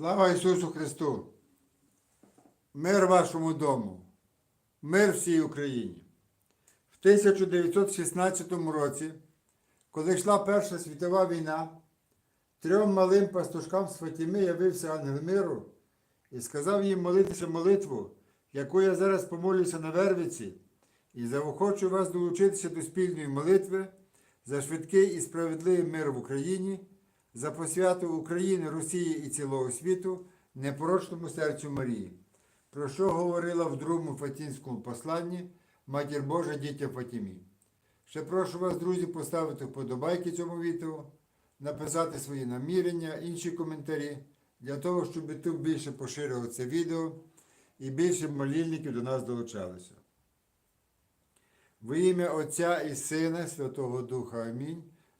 Слава Ісусу Христу! Мир вашому дому, мир всій Україні. В 1916 році, коли йшла Перша світова війна, трьом малим пастушкам з Фатіми явився ангел миру і сказав їм молитися молитву, яку я зараз помолюся на Вервиці, і заохочу вас долучитися до спільної молитви за швидкий і справедливий мир в Україні, за посвяту України, Росії і цілого світу, непорочному серцю Марії, про що говорила в другому Фатінському посланні Матір Божа дітя Фатімі. Ще прошу вас, друзі, поставити вподобайки цьому відео, написати свої намірення, інші коментарі, для того, щоб YouTube більше поширило це відео і більше молільників до нас долучалося. Во ім'я Отця і Сина Святого Духа Амінь.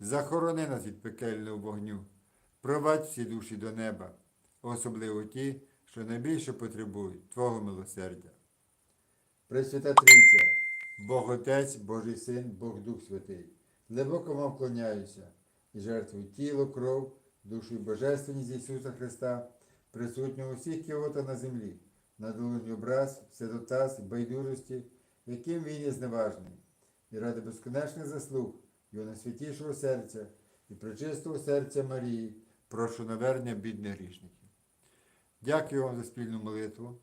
захорони нас від пекельного вогню, провадь всі душі до неба, особливо ті, що найбільше потребують Твого милосердя. Пресвята Трійця, Бог Отець, Божий Син, Бог Дух Святий, глибоко вам вклоняюся і жертвую тіло, кров, душу і божественність Ісуса Христа, присутнього усіх кіота на землі, на долоні образ, святотаз, байдужості, яким він є зневажний, і ради безконечних заслуг Його найсвятішого серця і пречистого серця Марії, прошу навернення бідних грішників. Дякую вам за спільну молитву.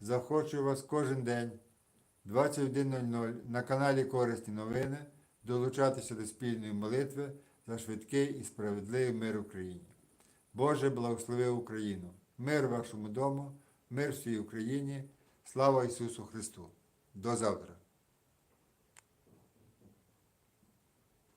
Захочу вас кожен день 21.00 на каналі Корисні новини долучатися до спільної молитви за швидкий і справедливий мир Україні. Боже, благослови Україну! Мир вашому дому, мир всій Україні, слава Ісусу Христу! До завтра!